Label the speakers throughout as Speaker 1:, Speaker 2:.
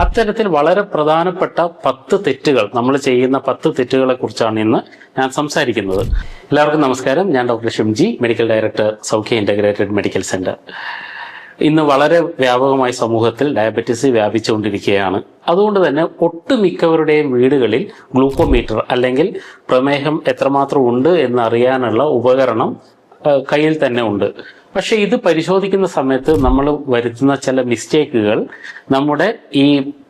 Speaker 1: അത്തരത്തിൽ വളരെ പ്രധാനപ്പെട്ട പത്ത് തെറ്റുകൾ നമ്മൾ ചെയ്യുന്ന പത്ത് തെറ്റുകളെ കുറിച്ചാണ് ഇന്ന് ഞാൻ സംസാരിക്കുന്നത്. എല്ലാവർക്കും നമസ്കാരം. ഞാൻ doctor Shimji medical director Saukhya integrated medical centre. ഇന്ന് വളരെ വ്യാപകമായി സമൂഹത്തിൽ ഡയബറ്റിസ് വ്യാപിച്ചുകൊണ്ടിരിക്കുകയാണ്. അതുകൊണ്ട് തന്നെ ഒട്ടുമിക്കവരുടെയും വീടുകളിൽ ഗ്ലൂക്കോമീറ്റർ അല്ലെങ്കിൽ പ്രമേഹം എത്രമാത്രം ഉണ്ട് എന്ന് അറിയാനുള്ള ഉപകരണം കയ്യിൽ തന്നെ ഉണ്ട്. പക്ഷെ ഇത് പരിശോധിക്കുന്ന സമയത്ത് നമ്മൾ വരുത്തുന്ന ചില മിസ്റ്റേക്കുകൾ നമ്മുടെ ഈ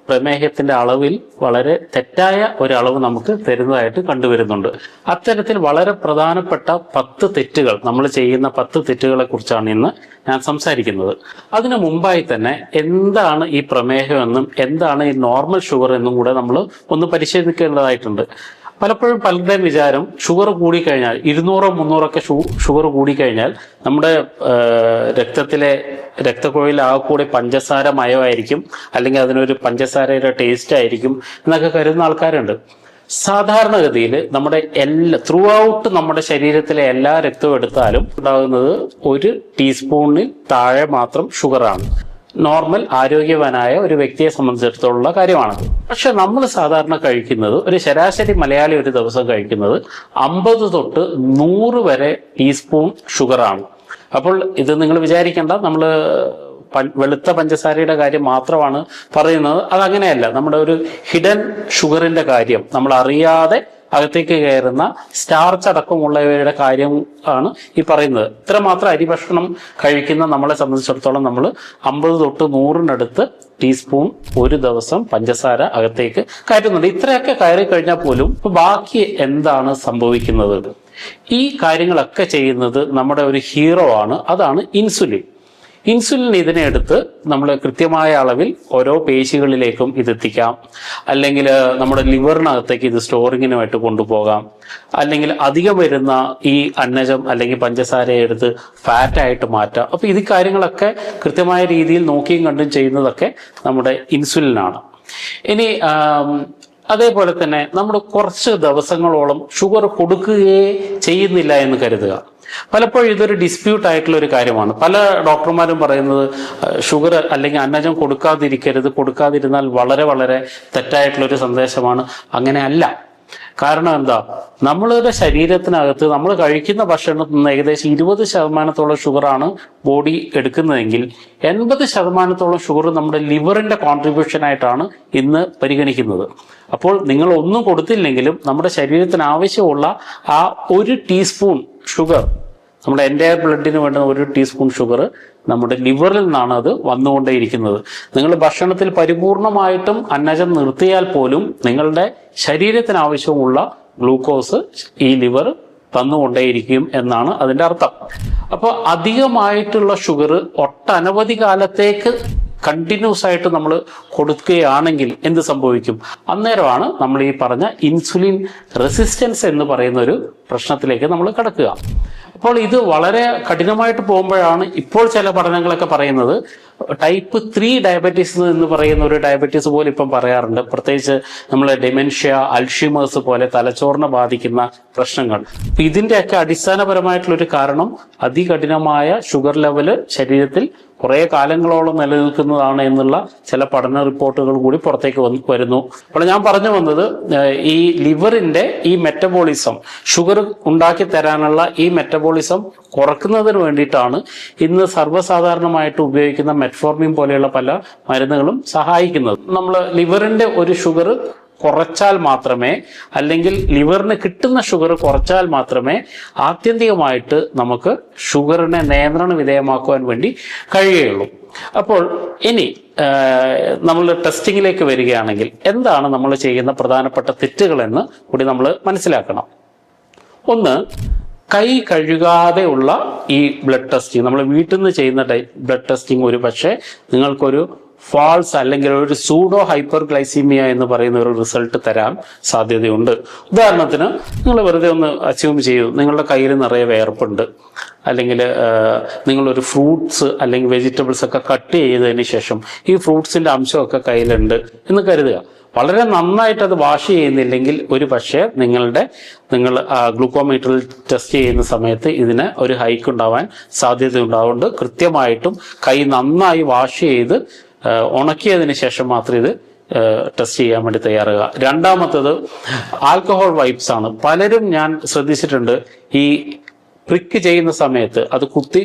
Speaker 1: പ്രമേഹത്തിന്റെ അളവിൽ വളരെ തെറ്റായ ഒരളവ് നമുക്ക് തരുന്നതായിട്ട് കണ്ടുവരുന്നുണ്ട്. അത്തരത്തിൽ വളരെ പ്രധാനപ്പെട്ട പത്ത് തെറ്റുകൾ നമ്മൾ ചെയ്യുന്ന പത്ത് തെറ്റുകളെ കുറിച്ചാണ് ഇന്ന് ഞാൻ സംസാരിക്കുന്നത്. അതിനു മുമ്പായി തന്നെ എന്താണ് ഈ പ്രമേഹം എന്നും എന്താണ് ഈ നോർമൽ ഷുഗർ എന്നും കൂടെ നമ്മൾ ഒന്ന് പരിശോധിക്കേണ്ടതായിട്ടുണ്ട്. പലപ്പോഴും പലരുടെയും വിചാരം ഷുഗർ കൂടിക്കഴിഞ്ഞാൽ ഇരുന്നൂറോ മുന്നൂറോ ഒക്കെ ഷുഗർ കൂടിക്കഴിഞ്ഞാൽ നമ്മുടെ രക്തത്തിലെ രക്തക്കുഴയിൽ ആ കൂടി പഞ്ചസാര മയമായിരിക്കും അല്ലെങ്കിൽ അതിനൊരു പഞ്ചസാരയുടെ ടേസ്റ്റ് ആയിരിക്കും എന്നൊക്കെ കരുതുന്ന ആൾക്കാരുണ്ട്. സാധാരണഗതിയിൽ നമ്മുടെ എല്ലാ ത്രൂ ഔട്ട് നമ്മുടെ ശരീരത്തിലെ എല്ലാ രക്തവും എടുത്താലും ഉണ്ടാകുന്നത് ഒരു ടീസ്പൂണിൽ താഴെ മാത്രം ഷുഗറാണ്. നോർമൽ ആരോഗ്യവാനായ ഒരു വ്യക്തിയെ സംബന്ധിച്ചിടത്തോളം കാര്യമാണത് പക്ഷെ നമ്മൾ സാധാരണ കഴിക്കുന്നത് ഒരു ശരാശരി മലയാളി ഒരു ദിവസം കഴിക്കുന്നത് അമ്പത് തൊട്ട് നൂറ് വരെ ടീസ്പൂൺ ഷുഗറാണ്. അപ്പോൾ ഇത് നിങ്ങൾ വിചാരിക്കേണ്ട നമ്മൾ വെളുത്ത പഞ്ചസാരയുടെ കാര്യം മാത്രമാണ് പറയുന്നത്. അതങ്ങനെയല്ല നമ്മുടെ ഒരു ഹിഡൻ ഷുഗറിന്റെ കാര്യം നമ്മൾ അറിയാതെ അകത്തേക്ക് കയറുന്ന സ്റ്റാർച്ച് അടക്കമുള്ളവയുടെ കാര്യം ആണ് ഈ പറയുന്നത്. ഇത്രമാത്രം അരി ഭക്ഷണം കഴിക്കുന്ന നമ്മളെ സംബന്ധിച്ചിടത്തോളം നമ്മൾ അമ്പത് തൊട്ട് നൂറിനടുത്ത് ടീസ്പൂൺ ഒരു ദിവസം പഞ്ചസാര അകത്തേക്ക് കയറ്റുന്നുണ്ട്. ഇത്രയൊക്കെ കയറി കഴിഞ്ഞാൽ പോലും ബാക്കി എന്താണ് സംഭവിക്കുന്നത്? ഈ കാര്യങ്ങളൊക്കെ ചെയ്യുന്നത് നമ്മുടെ ഒരു ഹീറോ ആണ്. അതാണ് ഇൻസുലിൻ ഇൻസുലിൻ ഇതിനെ എടുത്ത് നമ്മൾ കൃത്യമായ അളവിൽ ഓരോ പേശികളിലേക്കും ഇത് എത്തിക്കാം അല്ലെങ്കിൽ നമ്മുടെ ലിവറിനകത്തേക്ക് ഇത് സ്റ്റോറിങ്ങിനുമായിട്ട് കൊണ്ടുപോകാം. അല്ലെങ്കിൽ അധികം വരുന്ന ഈ അന്നജം അല്ലെങ്കിൽ പഞ്ചസാരയെ എടുത്ത് ഫാറ്റായിട്ട് മാറ്റാം. അപ്പൊ ഈ കാര്യങ്ങളൊക്കെ കൃത്യമായ രീതിയിൽ നോക്കിയും കണ്ടും ചെയ്യുന്നതൊക്കെ നമ്മുടെ ഇൻസുലിനാണ്. ഇനി അതേപോലെ തന്നെ നമ്മൾ കുറച്ച് ദിവസങ്ങളോളം ഷുഗർ കൊടുക്കുകയേ ചെയ്യുന്നില്ല എന്ന് കരുതുക. പലപ്പോഴും ഇതൊരു ഡിസ്പ്യൂട്ട് ആയിട്ടുള്ള ഒരു കാര്യമാണ്. പല ഡോക്ടർമാരും പറയുന്നത് ഷുഗർ അല്ലെങ്കിൽ അന്നജം കൊടുക്കാതിരിക്കരുത്. കൊടുക്കാതിരുന്നാൽ വളരെ വളരെ തെറ്റായിട്ടുള്ള ഒരു സന്ദേശമാണ്. അങ്ങനെ അല്ല. കാരണം എന്താ? നമ്മളുടെ ശരീരത്തിനകത്ത് നമ്മൾ കഴിക്കുന്ന ഭക്ഷണത്തിൽ നിന്ന് ഏകദേശം ഇരുപത് ശതമാനത്തോളം ഷുഗറാണ് ബോഡി എടുക്കുന്നതെങ്കിൽ എൺപത് ശതമാനത്തോളം ഷുഗർ നമ്മുടെ ലിവറിന്റെ കോൺട്രിബ്യൂഷൻ ആയിട്ടാണ് ഇന്ന് പരിഗണിക്കുന്നത്. അപ്പോൾ നിങ്ങൾ ഒന്നും കൊടുത്തില്ലെങ്കിലും നമ്മുടെ ശരീരത്തിന് ആവശ്യമുള്ള ആ ഒരു ടീസ്പൂൺ ഷുഗർ നമ്മുടെ എന്റെ ബ്ലഡിന് വേണ്ടുന്ന ഒരു ടീസ്പൂൺ ഷുഗർ നമ്മുടെ ലിവറിൽ നിന്നാണ് അത് വന്നുകൊണ്ടേയിരിക്കുന്നത്. നിങ്ങൾ ഭക്ഷണത്തിൽ പരിപൂർണമായിട്ടും അന്നജം നിർത്തിയാൽ പോലും നിങ്ങളുടെ ശരീരത്തിന് ആവശ്യമുള്ള ഗ്ലൂക്കോസ് ഈ ലിവർ തന്നുകൊണ്ടേയിരിക്കും എന്നാണ് അതിന്റെ അർത്ഥം. അപ്പോൾ അധികമായിട്ടുള്ള ഷുഗർ ഒട്ടനവധി കാലത്തേക്ക് കണ്ടിന്യൂസ് ആയിട്ട് നമ്മൾ കൊടുക്കുകയാണെങ്കിൽ എന്ത് സംഭവിക്കും? അന്നേരമാണ് നമ്മൾ ഈ പറഞ്ഞ ഇൻസുലിൻ റെസിസ്റ്റൻസ് എന്ന് പറയുന്ന ഒരു പ്രശ്നത്തിലേക്ക് നമ്മൾ കടക്കുക. അപ്പോൾ ഇത് വളരെ കഠിനമായിട്ട് പോകുമ്പോഴാണ് ഇപ്പോൾ ചില പഠനങ്ങളൊക്കെ പറയുന്നത്. ടൈപ്പ് ത്രീ ഡയബറ്റീസ് എന്ന് പറയുന്ന ഒരു ഡയബറ്റീസ് പോലും ഇപ്പം പറയാറുണ്ട്. പ്രത്യേകിച്ച് നമ്മൾ ഡെമെൻഷ്യ അൽഷിമേഴ്സ് പോലെ തലച്ചോറിനെ ബാധിക്കുന്ന പ്രശ്നങ്ങൾ. ഇതിന്റെയൊക്കെ അടിസ്ഥാനപരമായിട്ടുള്ള ഒരു കാരണം അതികഠിനമായ ഷുഗർ ലെവൽ ശരീരത്തിൽ കുറെ കാലങ്ങളോളം നിലനിൽക്കുന്നതാണ് എന്നുള്ള ചില പഠന റിപ്പോർട്ടുകൾ കൂടി പുറത്തേക്ക് വരുന്നു. അപ്പോൾ ഞാൻ പറഞ്ഞു വന്നത് ഈ ലിവറിന്റെ ഈ മെറ്റബോളിസം ഷുഗർ ഉണ്ടാക്കി തരാനുള്ള ഈ മെറ്റബോളിസം കുറക്കുന്നതിന് വേണ്ടിയിട്ടാണ് ഇന്ന് സർവസാധാരണമായിട്ട് ഉപയോഗിക്കുന്ന മെറ്റ്ഫോർമിൻ പോലെയുള്ള പല മരുന്നുകളും സഹായിക്കുന്നത്. നമ്മൾ ലിവറിന്റെ ഒരു ഷുഗർ കുറച്ചാൽ മാത്രമേ അല്ലെങ്കിൽ ലിവറിന് കിട്ടുന്ന ഷുഗർ കുറച്ചാൽ മാത്രമേ ആത്യന്തികമായിട്ട് നമുക്ക് ഷുഗറിനെ നിയന്ത്രണ വിധേയമാക്കുവാൻ വേണ്ടി കഴിയുകയുള്ളൂ. അപ്പോൾ ഇനി നമ്മൾ ടെസ്റ്റിങ്ങിലേക്ക് വരികയാണെങ്കിൽ എന്താണ് നമ്മൾ ചെയ്യുന്ന പ്രധാനപ്പെട്ട തെറ്റുകളെന്ന് കൂടി നമ്മൾ മനസ്സിലാക്കണം. ഒന്ന് കൈ കഴുകാതെ ഉള്ള ഈ ബ്ലഡ് ടെസ്റ്റിംഗ് നമ്മൾ വീട്ടിൽ നിന്ന് ചെയ്യുന്ന ബ്ലഡ് ടെസ്റ്റിംഗ് ഒരു പക്ഷേ നിങ്ങൾക്കൊരു ഫാൾസ് അല്ലെങ്കിൽ ഒരു സൂഡോ ഹൈപ്പർ ഗ്ലൈസീമിയ എന്ന് പറയുന്ന ഒരു റിസൾട്ട് തരാൻ സാധ്യതയുണ്ട്. ഉദാഹരണത്തിന് നിങ്ങൾ വെറുതെ ഒന്ന് അസ്യൂം ചെയ്യൂ നിങ്ങളുടെ കയ്യിൽ നിറയെ വേർപ്പുണ്ട്. അല്ലെങ്കിൽ നിങ്ങളൊരു ഫ്രൂട്ട്സ് അല്ലെങ്കിൽ വെജിറ്റബിൾസ് ഒക്കെ കട്ട് ചെയ്തതിന് ശേഷം ഈ ഫ്രൂട്ട്സിന്റെ അംശമൊക്കെ കയ്യിലുണ്ട് എന്ന് കരുതുക. വളരെ നന്നായിട്ട് അത് വാഷ് ചെയ്യുന്നില്ലെങ്കിൽ ഒരു പക്ഷേ നിങ്ങളുടെ നിങ്ങൾ ഗ്ലൂക്കോമീറ്ററിൽ ടെസ്റ്റ് ചെയ്യുന്ന സമയത്ത് ഇതിന് ഒരു ഹൈക്ക് ഉണ്ടാവാൻ സാധ്യത ഉണ്ടാവുകൊണ്ട് കൃത്യമായിട്ടും കൈ നന്നായി വാഷ് ചെയ്ത് ഉണക്കിയതിന് ശേഷം മാത്രം ഇത് ടെസ്റ്റ് ചെയ്യാൻ വേണ്ടി തയ്യാറുക രണ്ടാമത്തത് ആൽക്കഹോൾ വൈപ്സ് ആണ്. പലരും ഞാൻ ശ്രദ്ധിച്ചിട്ടുണ്ട് ഈ പ്രിക്ക് ചെയ്യുന്ന സമയത്ത് അത് കുത്തി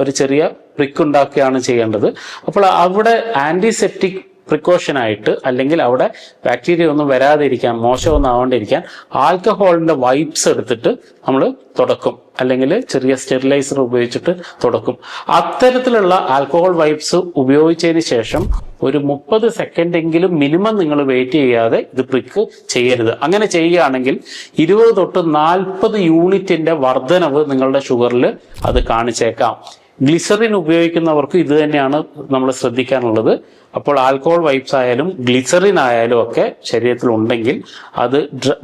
Speaker 1: ഒരു ചെറിയ പ്രിക്ക് ഉണ്ടാക്കുകയാണ് ചെയ്യേണ്ടത്. അപ്പോൾ അവിടെ ആന്റിസെപ്റ്റിക് പ്രിക്കോഷൻ ആയിട്ട് അല്ലെങ്കിൽ അവിടെ ബാക്ടീരിയ ഒന്നും വരാതിരിക്കാൻ മോശമൊന്നും ആവാണ്ടിരിക്കാൻ ആൽക്കഹോളിന്റെ വൈപ്സ് എടുത്തിട്ട് നമ്മൾ തുടക്കും. അല്ലെങ്കിൽ ചെറിയ സ്റ്റെറിലൈസർ ഉപയോഗിച്ചിട്ട് തുടക്കും. അത്തരത്തിലുള്ള ആൽക്കഹോൾ വൈപ്സ് ഉപയോഗിച്ചതിന് ശേഷം ഒരു മുപ്പത് സെക്കൻഡ് എങ്കിലും മിനിമം നിങ്ങൾ വെയിറ്റ് ചെയ്യാതെ ഇത് പ്രിക്ക് ചെയ്യരുത്. അങ്ങനെ ചെയ്യുകയാണെങ്കിൽ ഇരുപത് തൊട്ട് നാൽപ്പത് യൂണിറ്റിന്റെ വർധനവ് നിങ്ങളുടെ ഷുഗറിൽ അത് കാണിച്ചേക്കാം. ഗ്ലിസറിൻ ഉപയോഗിക്കുന്നവർക്ക് ഇത് തന്നെയാണ് നമ്മൾ ശ്രദ്ധിക്കാനുള്ളത്. അപ്പോൾ ആൽക്കഹോൾ വൈപ്സ് ആയാലും ഗ്ലിസറിൻ ആയാലും ഒക്കെ ശരീരത്തിൽ ഉണ്ടെങ്കിൽ അത്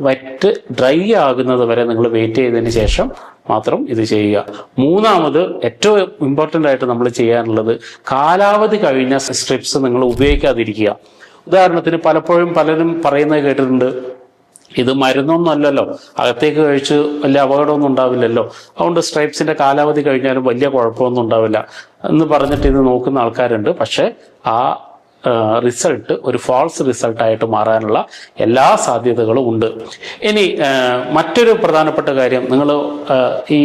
Speaker 1: വറ്റ് ഡ്രൈ ആകുന്നത് വരെ നിങ്ങൾ വെയിറ്റ് ചെയ്തതിന് ശേഷം മാത്രം ഇത് ചെയ്യുക. മൂന്നാമത് ഏറ്റവും ഇമ്പോർട്ടന്റ് ആയിട്ട് നമ്മൾ ചെയ്യാനുള്ളത് കാലാവധി കഴിഞ്ഞ സ്ട്രിപ്സ് നിങ്ങൾ ഉപയോഗിക്കാതിരിക്കുക. ഉദാഹരണത്തിന് പലപ്പോഴും പലരും പറയുന്നത് കേട്ടിട്ടുണ്ട് ഇത് മരുന്നൊന്നും അല്ലല്ലോ. അകത്തേക്ക് കഴിച്ച് വലിയ അപകടമൊന്നും ഉണ്ടാവില്ലല്ലോ. അതുകൊണ്ട് സ്ട്രൈപ്സിന്റെ കാലാവധി കഴിഞ്ഞാലും വലിയ കുഴപ്പമൊന്നും ഉണ്ടാവില്ല. എന്ന് പറഞ്ഞിട്ട് ഇത് നോക്കുന്ന ആൾക്കാരുണ്ട്. പക്ഷെ ആ റിസൾട്ട് ഒരു ഫാൾസ് റിസൾട്ടായിട്ട് മാറാനുള്ള എല്ലാ സാധ്യതകളും ഉണ്ട്. ഇനി മറ്റൊരു പ്രധാനപ്പെട്ട കാര്യം. നിങ്ങൾ ഈ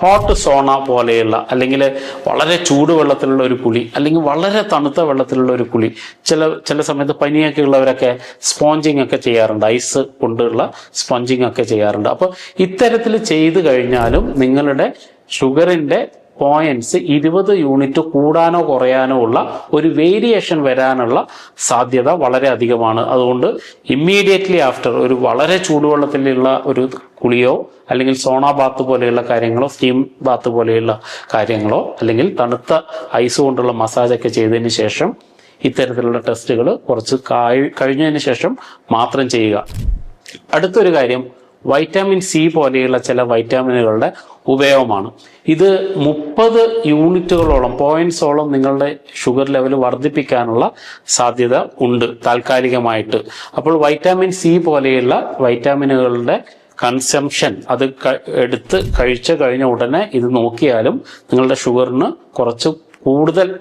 Speaker 1: ഹോട്ട് സോണ പോലെയുള്ള അല്ലെങ്കിൽ വളരെ ചൂടുവെള്ളത്തിലുള്ള ഒരു കുളി അല്ലെങ്കിൽ വളരെ തണുത്ത വെള്ളത്തിലുള്ള ഒരു കുളി ചില ചില സമയത്ത് പനിയൊക്കെ ഉള്ളവരൊക്കെ സ്പോഞ്ചിങ് ഒക്കെ ചെയ്യാറുണ്ട്. ഐസ് കൊണ്ടുള്ള സ്പോഞ്ചിങ് ഒക്കെ ചെയ്യാറുണ്ട്. അപ്പോൾ ഇത്തരത്തിൽ ചെയ്തു കഴിഞ്ഞാലും നിങ്ങളുടെ ഷുഗറിന്റെ പോയിന്റ്സ് ഇരുപത് യൂണിറ്റ് കൂടാനോ കുറയാനോ ഉള്ള ഒരു വേരിയേഷൻ വരാനുള്ള സാധ്യത വളരെ അധികമാണ്. അതുകൊണ്ട് ഇമ്മീഡിയറ്റ്ലി ആഫ്റ്റർ ഒരു വളരെ ചൂടുവെള്ളത്തിലുള്ള ഒരു കുളിയോ അല്ലെങ്കിൽ സോണാ ബാത്ത് പോലെയുള്ള കാര്യങ്ങളോ സ്റ്റീം ബാത്ത് പോലെയുള്ള കാര്യങ്ങളോ അല്ലെങ്കിൽ തണുത്ത ഐസ് കൊണ്ടുള്ള മസാജൊക്കെ ചെയ്തതിന് ശേഷം ഇത്തരത്തിലുള്ള ടെസ്റ്റുകൾ കുറച്ച് കഴിഞ്ഞതിന് ശേഷം മാത്രം ചെയ്യുക. അടുത്തൊരു കാര്യം വൈറ്റാമിൻ സി പോലെയുള്ള ചില വൈറ്റാമിനുകളുടെ ഉപയോഗമാണ്. ഇത് മുപ്പത് യൂണിറ്റുകളോളം പോയിന്റ്സോളം നിങ്ങളുടെ ഷുഗർ ലെവൽ വർദ്ധിപ്പിക്കാനുള്ള സാധ്യത ഉണ്ട് താൽക്കാലികമായിട്ട്. അപ്പോൾ വൈറ്റാമിൻ സി പോലെയുള്ള വൈറ്റാമിനുകളുടെ കൺസംഷൻ അത് എടുത്ത് കഴിച്ച കഴിഞ്ഞ ഉടനെ ഇത് നോക്കിയാലും നിങ്ങളുടെ ഷുഗറിന് കുറച്ച് കൂടുതൽ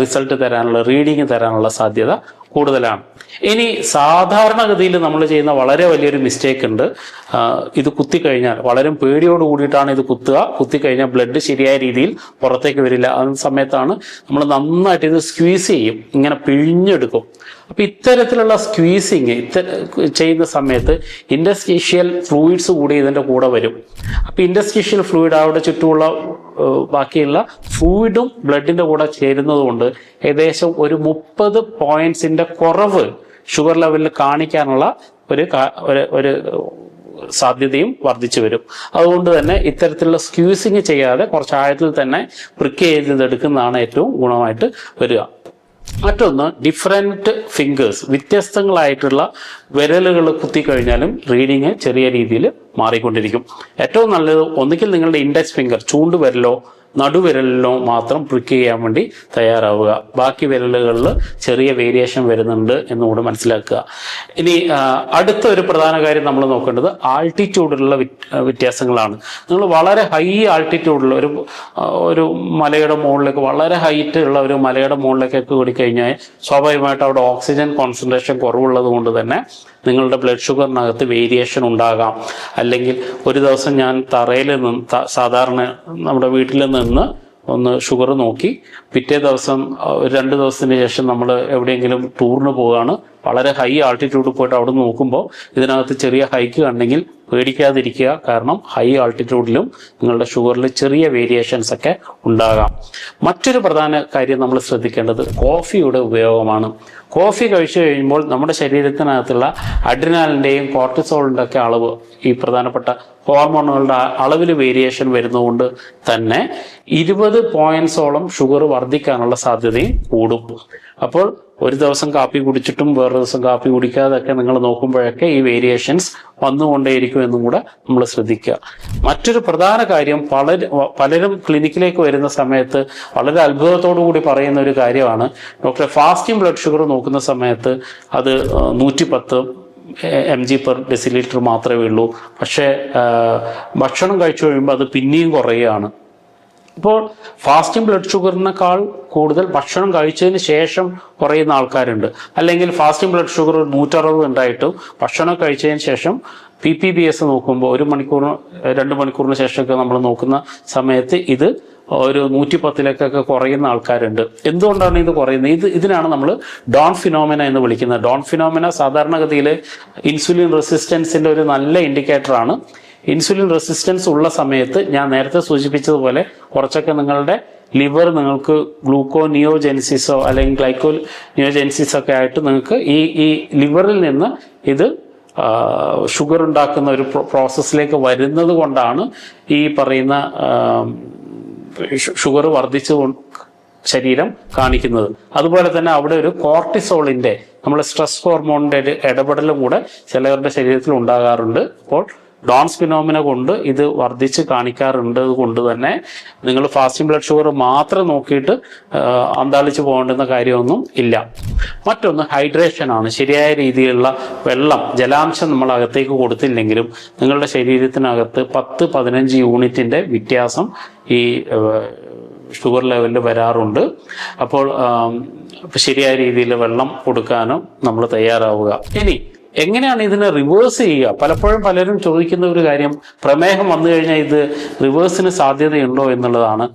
Speaker 1: റിസൾട്ട് തരാനുള്ള റീഡിങ് തരാനുള്ള സാധ്യത കൂടുതലാണ്. ഇനി സാധാരണഗതിയിൽ നമ്മൾ ചെയ്യുന്ന വളരെ വലിയൊരു മിസ്റ്റേക്ക് ഉണ്ട്. ഇത് കുത്തിക്കഴിഞ്ഞാൽ വളരെ പേടിയോട് കൂടിയിട്ടാണ് ഇത് കുത്തുക. കുത്തിക്കഴിഞ്ഞാൽ ബ്ലഡ് ശരിയായ രീതിയിൽ പുറത്തേക്ക് വരില്ല. ആ സമയത്താണ് നമ്മൾ നന്നായിട്ട് ഇത് സ്ക്വീസ് ചെയ്യും. ഇങ്ങനെ പിഴിഞ്ഞെടുക്കും. അപ്പൊ ഇത്തരത്തിലുള്ള സ്ക്വീസിങ് ഇത്ത ചെയ്യുന്ന സമയത്ത് ഇൻഡസ്ട്രീഷ്യൽ ഫ്ലൂയിഡ്സ് കൂടി ഇതിന്റെ കൂടെ വരും. അപ്പൊ ഇൻഡസ്ട്രീഷ്യൽ ഫ്ലൂയിഡ് അവിടെ ചുറ്റുമുള്ള ബാക്കിയുള്ള ഫ്ലൂയിഡും ബ്ലഡിന്റെ കൂടെ ചേരുന്നതുകൊണ്ട് ഏകദേശം ഒരു മുപ്പത് പോയിന്റ്സിന്റെ കുറവ് ഷുഗർ ലെവലിൽ കാണിക്കാനുള്ള ഒരു ഒരു- സാധ്യതയും വർദ്ധിച്ചു വരും. അതുകൊണ്ട് തന്നെ ഇത്തരത്തിലുള്ള സ്ക്യൂസിങ് ചെയ്യാതെ കുറച്ച് ആഴത്തിൽ തന്നെ പ്രിക്ക് ചെയ്തെടുക്കുന്നതാണ് ഏറ്റവും ഗുണമായിട്ട് വരിക. മറ്റൊന്ന് ഡിഫറെന്റ് ഫിംഗേഴ്സ് വ്യത്യസ്തങ്ങളായിട്ടുള്ള വിരലുകൾ കുത്തിക്കഴിഞ്ഞാലും റീഡിങ് ചെറിയ രീതിയിൽ മാറിക്കൊണ്ടിരിക്കും. ഏറ്റവും നല്ലത് ഒന്നുകിൽ നിങ്ങളുടെ ഇൻഡെക്സ് ഫിംഗർ ചൂണ്ട് വിരലോ നടുവിരലിലോ മാത്രം പ്രിക്ക് ചെയ്യാൻ വേണ്ടി തയ്യാറാവുക. ബാക്കി വിരലുകളിൽ ചെറിയ വേരിയേഷൻ വരുന്നുണ്ട് എന്നുകൂടെ മനസ്സിലാക്കുക. ഇനി അടുത്ത ഒരു പ്രധാന കാര്യം നമ്മൾ നോക്കേണ്ടത് ആൾട്ടിറ്റ്യൂഡിലുള്ള വ്യത്യാസങ്ങളാണ്. നിങ്ങൾ വളരെ ഹൈ ആൾട്ടിറ്റ്യൂഡിൽ ഒരു ഒരു മലയുടെ മുകളിലേക്ക് വളരെ ഹൈറ്റ് ഉള്ള ഒരു മലയുടെ മുകളിലേക്കൊക്കെ കൂടിക്കഴിഞ്ഞാൽ സ്വാഭാവികമായിട്ട് അവിടെ ഓക്സിജൻ കോൺസെൻട്രേഷൻ കുറവുള്ളത് കൊണ്ട് തന്നെ നിങ്ങളുടെ ബ്ലഡ് ഷുഗറിനകത്ത് വേരിയേഷൻ ഉണ്ടാകാം. അല്ലെങ്കിൽ ഒരു ദിവസം ഞാൻ തറയിൽ നിന്ന് സാധാരണ നമ്മുടെ വീട്ടിൽ നിന്ന് ഒന്ന് ഷുഗർ നോക്കി. പിറ്റേ ദിവസം രണ്ട് ദിവസത്തിന് ശേഷം നമ്മൾ എവിടെയെങ്കിലും ടൂറിന് പോവുകയാണ്. വളരെ ഹൈ ആൾട്ടിറ്റ്യൂഡിൽ പോയിട്ട് അവിടെ നോക്കുമ്പോൾ ഇതിനകത്ത് ചെറിയ ഹൈക്ക് കണ്ടെങ്കിൽ പേടിക്കാതിരിക്കുക. കാരണം ഹൈ ആൾട്ടിറ്റ്യൂഡിലും നിങ്ങളുടെ ഷുഗറിൽ ചെറിയ വേരിയേഷൻസ് ഒക്കെ ഉണ്ടാകാം. മറ്റൊരു പ്രധാന കാര്യം നമ്മൾ ശ്രദ്ധിക്കേണ്ടത് കോഫിയുടെ ഉപയോഗമാണ്. കോഫി കഴിച്ചു കഴിയുമ്പോൾ നമ്മുടെ ശരീരത്തിനകത്തുള്ള അഡ്രിനാലിന്റെയും കോർട്ടിസോളിന്റെ ഒക്കെ അളവ് ഈ പ്രധാനപ്പെട്ട ഹോർമോണുകളുടെ അളവിൽ വേരിയേഷൻ വരുന്നതുകൊണ്ട് തന്നെ ഇരുപത് പോയിന്റ്സോളം ഷുഗർ വർദ്ധിക്കാനുള്ള സാധ്യതയും കൂടും. അപ്പോൾ ഒരു ദിവസം കാപ്പി കുടിച്ചിട്ടും വേറൊരു ദിവസം കാപ്പി കുടിക്കാതൊക്കെ നിങ്ങൾ നോക്കുമ്പോഴൊക്കെ ഈ വേരിയേഷൻസ് വന്നുകൊണ്ടേയിരിക്കും എന്നും കൂടെ നമ്മൾ ശ്രദ്ധിക്കുക. മറ്റൊരു പ്രധാന കാര്യം പല പലരും ക്ലിനിക്കിലേക്ക് വരുന്ന സമയത്ത് വളരെ അത്ഭുതത്തോടു കൂടി പറയുന്ന ഒരു കാര്യമാണ് ഡോക്ടറെ ഫാസ്റ്റിംഗ് ബ്ലഡ് ഷുഗർ നോക്കുന്ന സമയത്ത് അത് നൂറ്റി പത്ത് എം ജി പെർ ഡെസിലിറ്റർ മാത്രമേ ഉള്ളൂ. പക്ഷേ ഭക്ഷണം കഴിച്ചു കഴിയുമ്പോൾ അത് പിന്നെയും കുറയുകയാണ്. ഇപ്പോൾ ഫാസ്റ്റിംഗ് ബ്ലഡ് ഷുഗറിനേക്കാൾ കൂടുതൽ ഭക്ഷണം കഴിച്ചതിന് ശേഷം കുറയുന്ന ആൾക്കാരുണ്ട്. അല്ലെങ്കിൽ ഫാസ്റ്റിംഗ് ബ്ലഡ് ഷുഗർ നൂറ്ററുപത് ഉണ്ടായിട്ടും ഭക്ഷണം കഴിച്ചതിന് ശേഷം പി പി ബി എസ് നോക്കുമ്പോൾ ഒരു മണിക്കൂറിന് രണ്ട് മണിക്കൂറിന് ശേഷമൊക്കെ നമ്മൾ നോക്കുന്ന സമയത്ത് ഇത് ഒരു നൂറ്റി പത്തിലേക്കൊക്കെ കുറയുന്ന ആൾക്കാരുണ്ട്. എന്തുകൊണ്ടാണ് ഇത് കുറയുന്നത്? ഇത് ഇതിനാണ് നമ്മൾ ഡോൺ ഫിനോമിന എന്ന് വിളിക്കുന്നത്. ഡോൺ ഫിനോമിന സാധാരണഗതിയിൽ ഇൻസുലിൻ റെസിസ്റ്റൻസിന്റെ ഒരു നല്ല ഇൻഡിക്കേറ്ററാണ്. ഇൻസുലിൻ റെസിസ്റ്റൻസ് ഉള്ള സമയത്ത് ഞാൻ നേരത്തെ സൂചിപ്പിച്ചതുപോലെ കുറച്ചൊക്കെ നിങ്ങളുടെ ലിവർ നിങ്ങൾക്ക് ഗ്ലൂക്കോ നിയോജെൻസിസോ അല്ലെങ്കിൽ ഗ്ലൈക്കോ നിയോജെൻസിസ് ഒക്കെ ആയിട്ട് നിങ്ങൾക്ക് ഈ ഈ ലിവറിൽ നിന്ന് ഇത് ഷുഗർ ഉണ്ടാക്കുന്ന ഒരു പ്രോസസ്സിലേക്ക് വരുന്നത് കൊണ്ടാണ് ഈ പറയുന്ന ഷുഗർ വർദ്ധിച്ചു ശരീരം കാണിക്കുന്നത്. അതുപോലെ തന്നെ അവിടെ ഒരു കോർട്ടിസോളിന്റെ നമ്മുടെ സ്ട്രെസ് ഹോർമോണിന്റെ ഇടപെടലും കൂടെ ചിലവരുടെ ശരീരത്തിൽ ഉണ്ടാകാറുണ്ട്. അപ്പോൾ ഡോൺസ് ഫിനോമിന കൊണ്ട് ഇത് വർദ്ധിച്ച് കാണിക്കാറുണ്ട് കൊണ്ട് തന്നെ നിങ്ങൾ ഫാസ്റ്റിംഗ് ബ്ലഡ് ഷുഗർ മാത്രം നോക്കിയിട്ട് അന്താളിച്ച് പോകേണ്ടുന്ന കാര്യമൊന്നും ഇല്ല. മറ്റൊന്ന് ഹൈഡ്രേഷൻ ആണ്. ശരിയായ രീതിയിലുള്ള വെള്ളം ജലാംശം നമ്മൾ അകത്തേക്ക് കൊടുത്തില്ലെങ്കിലും നിങ്ങളുടെ ശരീരത്തിനകത്ത് പത്ത് പതിനഞ്ച് യൂണിറ്റിന്റെ വ്യത്യാസം ഈ ഷുഗർ ലെവലിൽ വരാറുണ്ട്. അപ്പോൾ ശരിയായ രീതിയിൽ വെള്ളം കൊടുക്കാനും നമ്മൾ തയ്യാറാവുക. ഇനി എങ്ങനെയാണ് ഇതിനെ റിവേഴ്സ് ചെയ്യുക? പലപ്പോഴും പലരും ചോദിക്കുന്ന ഒരു കാര്യം പ്രമേഹം വന്നു കഴിഞ്ഞാൽ ഇത് റിവേഴ്സിന് സാധ്യതയുണ്ടോ എന്നുള്ളതാണ്.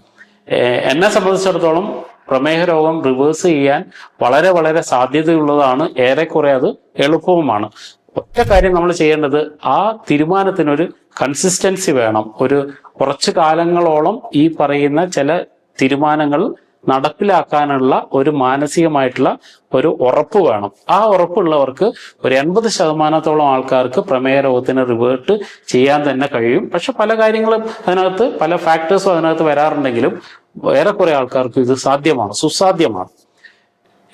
Speaker 1: എന്നെ സംബന്ധിച്ചിടത്തോളം പ്രമേഹ രോഗം റിവേഴ്സ് ചെയ്യാൻ വളരെ വളരെ സാധ്യതയുള്ളതാണ്. ഏറെക്കുറെ അത് എളുപ്പവുമാണ്. ഒറ്റ കാര്യം നമ്മൾ ചെയ്യേണ്ടത് ആ തീരുമാനത്തിനൊരു കൺസിസ്റ്റൻസി വേണം. ഒരു കുറച്ച് കാലങ്ങളോളം ഈ പറയുന്ന ചില തീരുമാനങ്ങൾ നടപ്പിലാക്കാനുള്ള ഒരു മാനസികമായിട്ടുള്ള ഒരു ഉറപ്പ് വേണം. ആ ഉറപ്പുള്ളവർക്ക് ഒരു എൺപത് ശതമാനത്തോളം ആൾക്കാർക്ക് പ്രമേയ രോഗത്തിന് റിവേർട്ട് ചെയ്യാൻ തന്നെ കഴിയും. പക്ഷെ പല കാര്യങ്ങളും അതിനകത്ത് പല ഫാക്ടേഴ്സും അതിനകത്ത് വരാറുണ്ടെങ്കിലും ഏറെക്കുറെ ആൾക്കാർക്ക് ഇത് സാധ്യമാണ് സുസാധ്യമാണ്.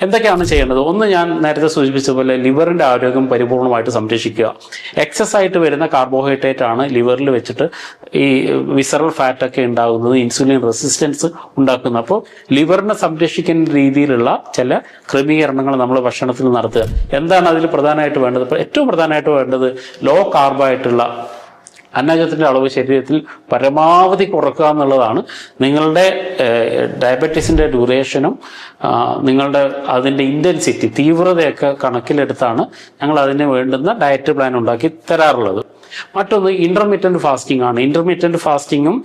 Speaker 1: എന്തൊക്കെയാണ് ചെയ്യേണ്ടത്? ഒന്ന് ഞാൻ നേരത്തെ സൂചിപ്പിച്ച പോലെ ലിവറിന്റെ ആരോഗ്യം പരിപൂർണമായിട്ട് സംരക്ഷിക്കുക. എക്സസ് ആയിട്ട് വരുന്ന കാർബോഹൈഡ്രേറ്റ് ആണ് ലിവറിൽ വെച്ചിട്ട് ഈ വിസറൽ ഫാറ്റ് ഒക്കെ ഉണ്ടാകുന്നത് ഇൻസുലിൻ റെസിസ്റ്റൻസ് ഉണ്ടാക്കുന്നത്. അപ്പോൾ ലിവറിനെ സംരക്ഷിക്കുന്ന രീതിയിലുള്ള ചില ക്രമീകരണങ്ങൾ നമ്മൾ ഭക്ഷണത്തിൽ നടത്തുക. എന്താണ് അതിൽ പ്രധാനമായിട്ട് വേണ്ടത്? ഏറ്റവും പ്രധാനമായിട്ട് വേണ്ടത് ലോ കാർബായിട്ടുള്ള അന്നജത്തിന്റെ അളവ് ശരീരത്തിൽ പരമാവധി കുറക്കുക എന്നുള്ളതാണ്. നിങ്ങളുടെ ഡയബറ്റീസിന്റെ ഡ്യൂറേഷനും നിങ്ങളുടെ അതിന്റെ ഇന്റൻസിറ്റി തീവ്രതയൊക്കെ കണക്കിലെടുത്താണ് ഞങ്ങൾ അതിന് വേണ്ടുന്ന ഡയറ്റ് പ്ലാൻ ഉണ്ടാക്കി തരാറുള്ളത്. മറ്റൊന്ന് ഇന്റർമീഡിയറ്റ് ഫാസ്റ്റിംഗ് ആണ്. ഇന്റർമീഡിയറ്റ് ഫാസ്റ്റിങ്ങും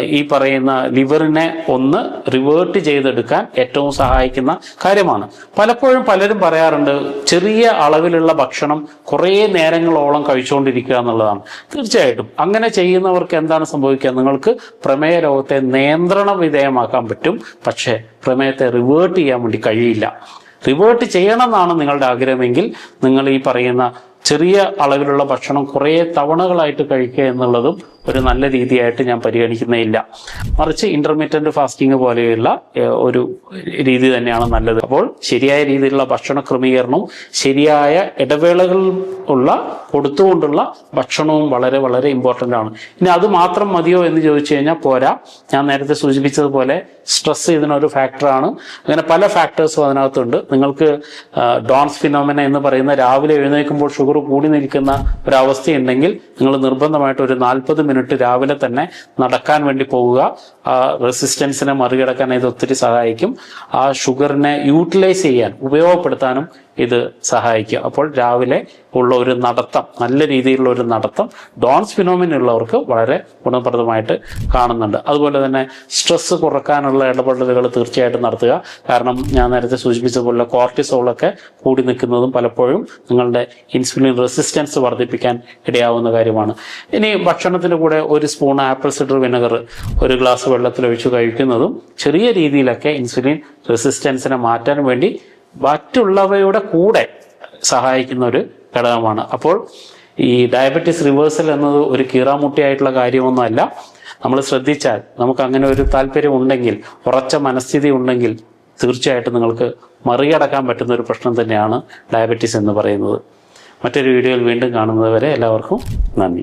Speaker 1: ഈ പറയുന്ന ലിവറിനെ ഒന്ന് റിവേർട്ട് ചെയ്തെടുക്കാൻ ഏറ്റവും സഹായിക്കുന്ന കാര്യമാണ്. പലപ്പോഴും പലരും പറയാറുണ്ട് ചെറിയ അളവിലുള്ള ഭക്ഷണം കുറേ നേരങ്ങളോളം കഴിച്ചുകൊണ്ടിരിക്കുക എന്നുള്ളതാണ്. തീർച്ചയായിട്ടും അങ്ങനെ ചെയ്യുന്നവർക്ക് എന്താണ് സംഭവിക്കുക? നിങ്ങൾക്ക് പ്രമേയ രോഗത്തെ നിയന്ത്രണ വിധേയമാക്കാൻ പറ്റും പക്ഷേ പ്രമേയത്തെ റിവേർട്ട് ചെയ്യാൻ വേണ്ടി കഴിയില്ല. റിവേർട്ട് ചെയ്യണമെന്നാണ് നിങ്ങളുടെ ആഗ്രഹമെങ്കിൽ നിങ്ങൾ ഈ പറയുന്ന ചെറിയ അളവിലുള്ള ഭക്ഷണം കുറേ തവണകളായിട്ട് കഴിക്കുക എന്നുള്ളതും ഒരു നല്ല രീതിയായിട്ട് ഞാൻ പരിഗണിക്കുന്നില്ല മറിച്ച് ഇന്റർമീഡിയറ്റ് ഫാസ്റ്റിംഗ് പോലെയുള്ള ഒരു രീതി തന്നെയാണ് നല്ലത്. അപ്പോൾ ശരിയായ രീതിയിലുള്ള ഭക്ഷണ ക്രമീകരണവും ശരിയായ ഇടവേളകൾ ഉള്ള കൊടുത്തുകൊണ്ടുള്ള ഭക്ഷണവും വളരെ വളരെ ഇമ്പോർട്ടന്റ് ആണ്. ഇനി അത് മാത്രം മതിയോ എന്ന് ചോദിച്ചു കഴിഞ്ഞാൽ പോരാ. ഞാൻ നേരത്തെ സൂചിപ്പിച്ചതുപോലെ സ്ട്രെസ് ഇതിനൊരു ഫാക്ടറാണ് അങ്ങനെ പല ഫാക്ടേഴ്സും അതിനകത്തുണ്ട്. നിങ്ങൾക്ക് ഡോൺസ് ഫിനോമിന എന്ന് പറയുന്ന രാവിലെ എഴുന്നേൽക്കുമ്പോൾ ഷുഗർ കൂടി നിൽക്കുന്ന ഒരവസ്ഥയുണ്ടെങ്കിൽ നിങ്ങൾ നിർബന്ധമായിട്ട് ഒരു നാൽപ്പത് മിനിറ്റ് രാവിലെ തന്നെ നടക്കാൻ വേണ്ടി പോവുക. ആ റെസിസ്റ്റൻസിനെ മറികടക്കാൻ ഇത് ഒത്തിരി സഹായിക്കും. ആ ഷുഗറിനെ യൂട്ടിലൈസ് ചെയ്യാൻ ഉപയോഗപ്പെടുത്താനും ഇത് സഹായിക്കും. അപ്പോൾ രാവിലെ ഉള്ള ഒരു നടത്തം നല്ല രീതിയിലുള്ള ഒരു നടത്തം ഡോൺസ് ഫിനോമിൻ ഉള്ളവർക്ക് വളരെ ഗുണപ്രദമായിട്ട് കാണുന്നുണ്ട്. അതുപോലെ തന്നെ സ്ട്രെസ് കുറക്കാനുള്ള ഇടപെടലുകൾ തീർച്ചയായിട്ടും നടത്തുക. കാരണം ഞാൻ നേരത്തെ സൂചിപ്പിച്ചതുപോലെ കോർട്ടിസോളൊക്കെ കൂടി നിൽക്കുന്നതും പലപ്പോഴും നിങ്ങളുടെ ഇൻസുലിൻ റെസിസ്റ്റൻസ് വർദ്ധിപ്പിക്കാൻ ഇടയാവുന്ന കാര്യമാണ്. ഇനി ഭക്ഷണത്തിന്റെ കൂടെ ഒരു സ്പൂൺ ആപ്പിൾ സിഡർ വിനെഗർ ഒരു ഗ്ലാസ് വെള്ളത്തിൽ ഒഴിച്ച് കഴിക്കുന്നതും ചെറിയ രീതിയിലൊക്കെ ഇൻസുലിൻ റെസിസ്റ്റൻസിനെ മാറ്റാൻ വേണ്ടി മറ്റുള്ളവയുടെ കൂടെ സഹായിക്കുന്ന ഒരു ഘടകമാണ്. അപ്പോൾ ഈ ഡയബറ്റിസ് റിവേഴ്സൽ എന്നത് ഒരു കീറാമുട്ടിയായിട്ടുള്ള കാര്യമൊന്നുമല്ല. നമ്മൾ ശ്രദ്ധിച്ചാൽ നമുക്ക് അങ്ങനെ ഒരു താല്പര്യം ഉണ്ടെങ്കിൽ ഉറച്ച മനസ്ഥിതി ഉണ്ടെങ്കിൽ തീർച്ചയായിട്ടും നിങ്ങൾക്ക് മറികടക്കാൻ പറ്റുന്ന ഒരു പ്രശ്നം തന്നെയാണ് ഡയബറ്റീസ് എന്ന് പറയുന്നത്. മറ്റൊരു വീഡിയോയിൽ വീണ്ടും കാണുന്നതുവരെ എല്ലാവർക്കും നന്ദി.